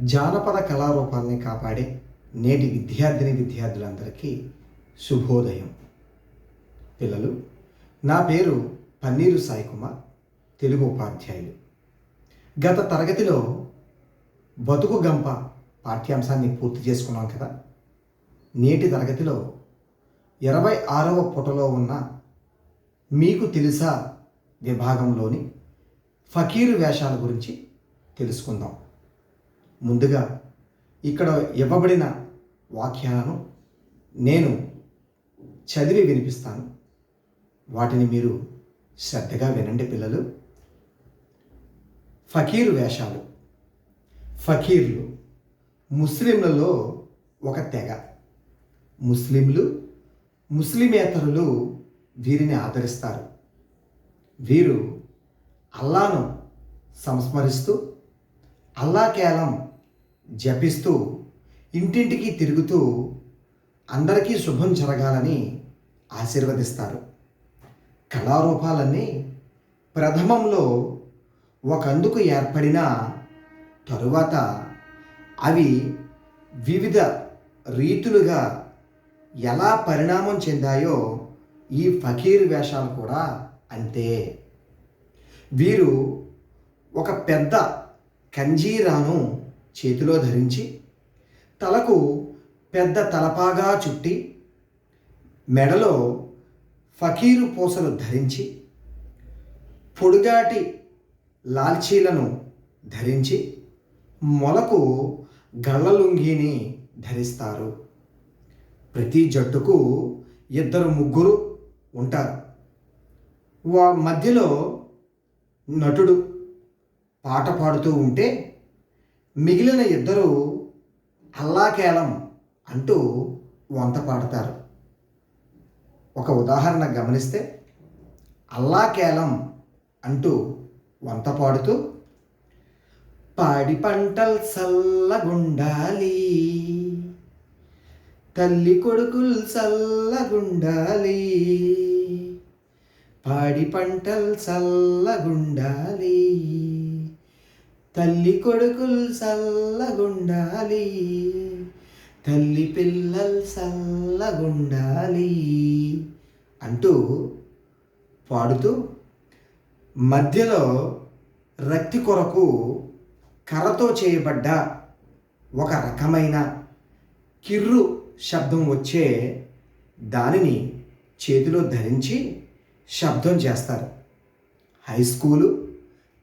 జానపద కళారూపాల్ని కాపాడే నేటి విద్యార్థిని విద్యార్థులందరికీ శుభోదయం. పిల్లలు నా పేరు పన్నీరు సాయి కుమార్ తెలుగు ఉపాధ్యాయులు. గత తరగతిలో బతుకు గంప పాఠ్యాంశాన్ని పూర్తి చేసుకున్నాం కదా. నేటి తరగతిలో ఇరవై ఆరవ పుటలో ఉన్న మీకు తెలుసా విభాగంలోని ఫకీరు వేషాల గురించి తెలుసుకుందాం. ముందుగా ఇక్కడ ఇవ్వబడిన వాక్యాలను నేను చదివి వినిపిస్తాను. వాటిని మీరు శ్రద్ధగా వినండి పిల్లలు. ఫకీర్ వేషాలు. ఫకీర్లు ముస్లింలలో ఒక తెగ. ముస్లింలు ముస్లిమేతరులు వీరిని ఆదరిస్తారు. వీరు అల్లాను సంస్మరిస్తూ అల్లా కేలం జపిస్తూ ఇంటింటికి తిరుగుతూ అందరికీ శుభం జరగాలని ఆశీర్వదిస్తారు. కళారూపాలన్నీ ప్రథమంలో ఒకందుకు ఏర్పడిన తరువాత అవి వివిధ రీతులుగా ఎలా పరిణామం చెందాయో ఈ ఫకీర్ వేషాలు కూడా అంతే. వీరు ఒక పెద్ద కంజీరాను చేతిలో ధరించి తలకు పెద్ద తలపాగా చుట్టి మెడలో ఫకీరు పూసలు ధరించి పొడుగాటి లాల్చీలను ధరించి మొలకు గళ్ళలుంగిని ధరిస్తారు. ప్రతి జట్టుకు ఇద్దరు ముగ్గురు ఉంటారు. వా మధ్యలో నటుడు పాట పాడుతూ ఉంటే మిగిలిన ఇద్దరు అల్లాకేలం అంటూ వంత పాడతారు. ఒక ఉదాహరణ గమనిస్తే అల్లాకేలం అంటూ వంత పాడుతూ పాడి పంటల్ సల్లగుండాలి తల్లి కొడుకులు చల్లగుండాలి పాడి పంటలు చల్లగుండాలి తల్లి కొడుకులు చల్లగుండాలి తల్లి పిల్లలు చల్లగుండాలి అంటూ పాడుతూ మధ్యలో రక్తి కొరకు కర్రతో చేయబడ్డ ఒక రకమైన కిర్రు శబ్దం వచ్చే దానిని చేతిలో ధరించి శబ్దం చేస్తారు. హై స్కూలు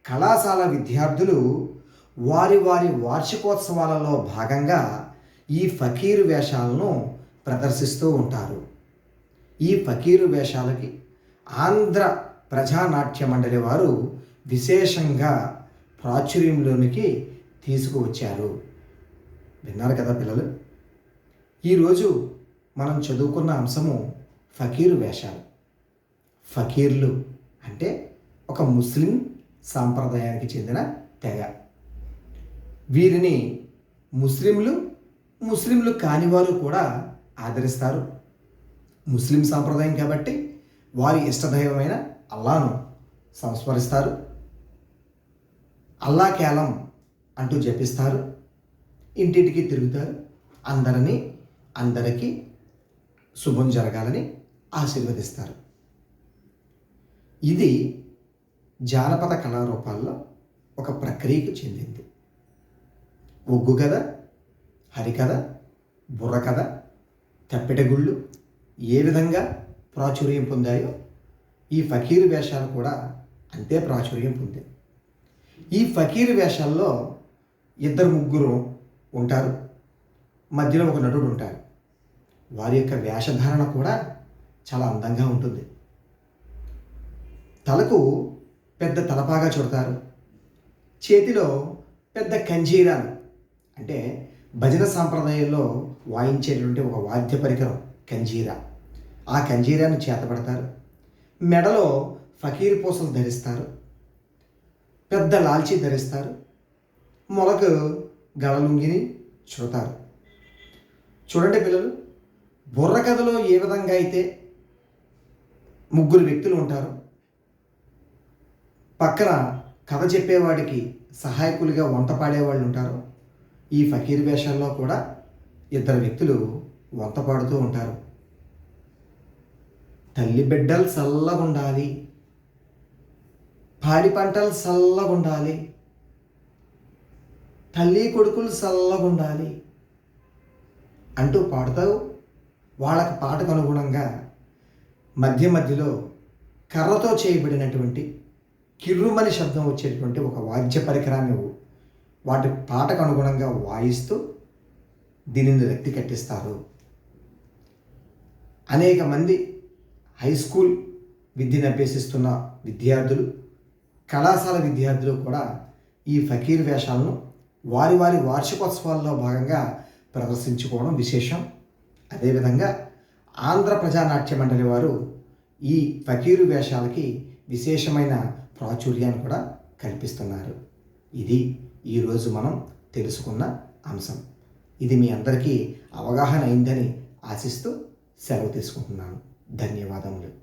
కళాశాల విద్యార్థులు వారి వారి వార్షికోత్సవాలలో భాగంగా ఈ ఫకీరు వేషాలను ప్రదర్శిస్తూ ఉంటారు. ఈ ఫకీరు వేషాలకి ఆంధ్ర ప్రజానాట్య మండలి వారు విశేషంగా ప్రాచుర్యంలోనికి తీసుకువచ్చారు. విన్నారు కదా పిల్లలు? ఈరోజు మనం చదువుకున్న అంశము ఫకీరు వేషాలు. ఫకీర్లు అంటే ఒక ముస్లిం సాంప్రదాయానికి చెందిన తెగ. వీరిని ముస్లింలు ముస్లింలు కానివారు కూడా ఆదరిస్తారు. ముస్లిం సాంప్రదాయం కాబట్టి వారి ఇష్టదైవమైన అల్లాను సంస్మరిస్తారు. అల్లా కేలం అంటూ జపిస్తారు. ఇంటింటికి తిరుగుతారు. అందరినీ అందరికీ శుభం జరగాలని ఆశీర్వదిస్తారు. ఇది జానపద కళారూపాల్లో ఒక ప్రక్రియకు చెందింది. ఒగ్గు కథ హరికథ బుర్రకథ తెప్పెటగుళ్ళు ఏ విధంగా ప్రాచుర్యం పొందాయో ఈ ఫకీరు వేషాలు కూడా అంతే ప్రాచుర్యం పొందాయి. ఈ ఫకీరు వేషాల్లో ఇద్దరు ముగ్గురు ఉంటారు. మధ్యలో ఒక నటుడు ఉంటాడు. వారి యొక్క వేషధారణ కూడా చాలా అందంగా ఉంటుంది. తలకు పెద్ద తలపాగా చుడతారు. చేతిలో పెద్ద కంజీరాలు అంటే భజన సాంప్రదాయంలో వాయించేటువంటి ఒక వాద్య పరికరం కంజీరా ఆ కంజీరాను చేతపడతారు. మెడలో ఫకీర్ పూసలు ధరిస్తారు. పెద్ద లాల్చీ ధరిస్తారు. మొలకు గడలుంగిని చుడతారు. చూడండి పిల్లలు బుర్రకథలో ఏ విధంగా అయితే ముగ్గురు వ్యక్తులు ఉంటారు పక్కన కథ చెప్పేవాడికి సహాయకులుగా వంట పాడేవాళ్ళు ఉంటారు ఈ ఫకీర్ వేషాల్లో కూడా ఇద్దరు వ్యక్తులు వంత పాడుతూ ఉంటారు. తల్లి బిడ్డలు చల్లగుండాలి. పాడి పంటలు చల్లగుండాలి. తల్లి కొడుకులు చల్లగుండాలి అంటూ పాడుతావు వాళ్ళకి పాటకు అనుగుణంగా మధ్య మధ్యలో కర్రతో చేయబడినటువంటి కిర్రుమని శబ్దం వచ్చేటువంటి ఒక వాద్య పరికరాన్ని వాటి పాటకు అనుగుణంగా వాయిస్తూ దీనిని రక్తి కట్టిస్తారు. అనేక మంది హై స్కూల్ విద్యను అభ్యసిస్తున్న విద్యార్థులు కళాశాల విద్యార్థులు కూడా ఈ ఫకీర్ వేషాలను వారి వారి వార్షికోత్సవాల్లో భాగంగా ప్రదర్శించుకోవడం విశేషం. అదేవిధంగా ఆంధ్ర ప్రజానాట్య మండలి వారు ఈ ఫకీరు వేషాలకి విశేషమైన ప్రాచుర్యాన్ని కూడా కల్పిస్తున్నారు. ఇది ఈరోజు మనం తెలుసుకున్న అంశం. ఇది మీ అందరికీ అవగాహన అయిందని ఆశిస్తూ సెలవు తీసుకుంటున్నాను. ధన్యవాదములు.